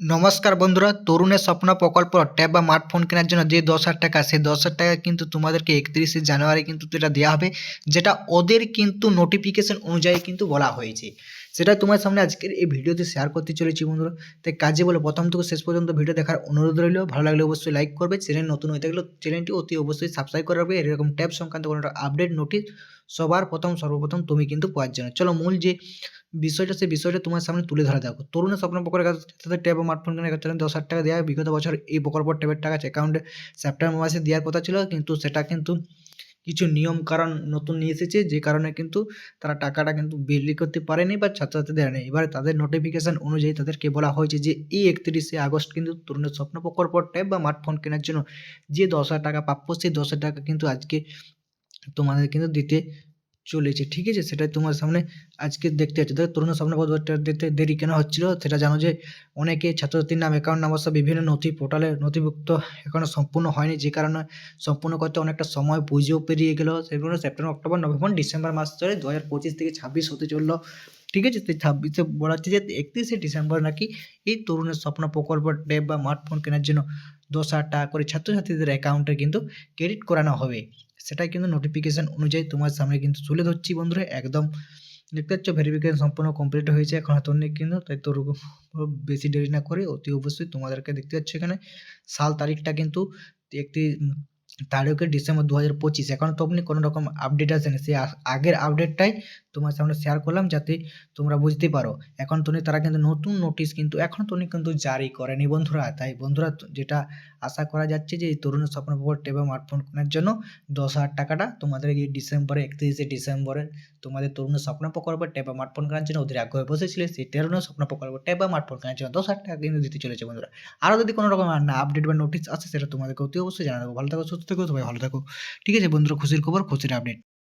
নমস্কার বন্ধুরা, তরুণের স্বপ্ন প্রকল্প ট্যাব বা স্মার্টফোন কেনার জন্য যে দশ হাজার টাকা, সেই দশ হাজার টাকা কিন্তু তোমাদেরকে একত্রিশে জানুয়ারি কিন্তু এটা দেওয়া হবে, যেটা ওদের কিন্তু নোটিফিকেশন অনুযায়ী কিন্তু বলা হয়েছে। সেটা তোমার সামনে আজকের এই ভিডিওতে শেয়ার করতে চলেছি বন্ধুরা। তাই কাজে বলে, প্রথম থেকে শেষ পর্যন্ত ভিডিও দেখার অনুরোধ রইল। ভালো লাগলে অবশ্যই লাইক করবে। চ্যানেল নতুন হয়ে থাকলে চ্যানেলটি অতি অবশ্যই সাবস্ক্রাইব করে রাখবে। এরকম ট্যাব সংক্রান্ত কোনো আপডেট নোটিশ সবার প্রথম, সর্বপ্রথম তুমি কিন্তু পাওয়ার জন্য। চলো মূল যে বিষয়টা সেই বিষয়টা তোমার সামনে তুলে ধরা দেখো। তরুণের স্বপ্ন প্রকল্পের কাছে তাদের ট্যাব ও স্মার্টফোন কেনার ক্ষেত্রে দশ হাজার টাকা দেওয়া বিগত বছর এই প্রকল্প ট্যাবের টাকা অ্যাকাউন্টে সেপ্টেম্বর মাসে দেওয়ার কথা ছিল, কিন্তু সেটা কিন্তু কিছু নিয়ম কারণ নতুন নিয়ে এসেছে, যে কারণে কিন্তু তারা টাকাটা কিন্তু বিলি করতে পারেনি বা ছাত্রছাত্রীদের নেই। এবারে তাদের নোটিফিকেশান অনুযায়ী তাদেরকে বলা হয়েছে যে, এই একত্রিশে আগস্ট কিন্তু তরুণের স্বপ্ন প্রকল্প ট্যাব বা স্মার্টফোন কেনার জন্য যে দশ হাজার টাকা প্রাপ্য, সেই দশ হাজার টাকা কিন্তু আজকে তোমাদের কিন্তু দিতে চলেছে ঠিক আছে? সেটাই তোমার সামনে আজকে দেখতে হচ্ছে দেখো তরুণ স্বপ্ন প্রকল্পটা দিতে দেরি কেন হচ্ছিল? সেটা জানো যে অনেকে ছাত্রছাত্রীর নাম অ্যাকাউন্ট নাম্বার সব বিভিন্ন নথি পোর্টালে নথিভুক্ত এখনও সম্পূর্ণ হয়নি। যে কারণে সম্পূর্ণ করতে অনেকটা সময় পুজো পেরিয়ে গেলো। সেগুলো সেপ্টেম্বর অক্টোবর নভেম্বর ডিসেম্বর মাস ধরে দু হাজার পঁচিশ থেকে ছাব্বিশ হতে চলল। ঠিক আছে? ছাব্বিশে বলা হচ্ছে যে একত্রিশে ডিসেম্বর নাকি এই তরুণের স্বপ্ন প্রকল্প ট্যাব বা স্মার্টফোন কেনার জন্য দশ হাজার টাকা করে ছাত্রছাত্রীদের অ্যাকাউন্টে কিন্তু ক্রেডিট করানো হবে। সেটাই কিন্তু নোটিফিকেশান অনুযায়ী তোমার সামনে কিন্তু তুলে ধরছি বন্ধুরা, একদম দেখতে পাচ্ছ? ভেরিফিকেশন সম্পূর্ণ কমপ্লিট হয়েছে, এখন হাতে নেই কিন্তু, তাই তোর বেশি দেরি না করে অতি অবশ্যই তোমাদেরকে দেখতে পাচ্ছ এখানে। সাল তারিখটা কিন্তু একটি তারিখে ডিসেম্বর দু হাজার পঁচিশ। এখন তো আপনি কোনো রকম আপডেট আসেনি সেই আগের আপডেটটাই তোমার সামনে শেয়ার করলাম যাতে তোমরা বুঝতে পারো। এখন তুমি তারা কিন্তু নতুন নোটিশ কিন্তু এখন তো কিন্তু জারি করেনি বন্ধুরা। তাই বন্ধুরা, যেটা আশা করা যাচ্ছে যে এই তরুণের স্বপ্ন প্রকল্প এবং স্মার্টফোন কেনার জন্য দশ হাজার টাকাটা তোমাদের এই ডিসেম্বরে একত্রিশে ডিসেম্বরে তোমাদের তরুণের স্বপ্ন প্রকল্প ট্যাব বা স্মার্টফোন কেনার জন্য ওদের আগ্রহে বসেছিল। সেই তরুণের স্বপ্ন প্রকল্প ট্যাব বা স্মার্টফোন কেনার জন্য দশ হাজার টাকা কিন্তু দিতে চলেছে বন্ধুরা। আরও যদি কোনো রকম না আপডেট বা নোটিশ আসে, সেটা তোমাদেরকে অতি অবশ্যই জানাব। ভালো থাকো, সুস্থ থাকো, সবাই ভালো থাকো। ঠিক আছে বন্ধুরা, খুশির খবর, খুশির আপডেট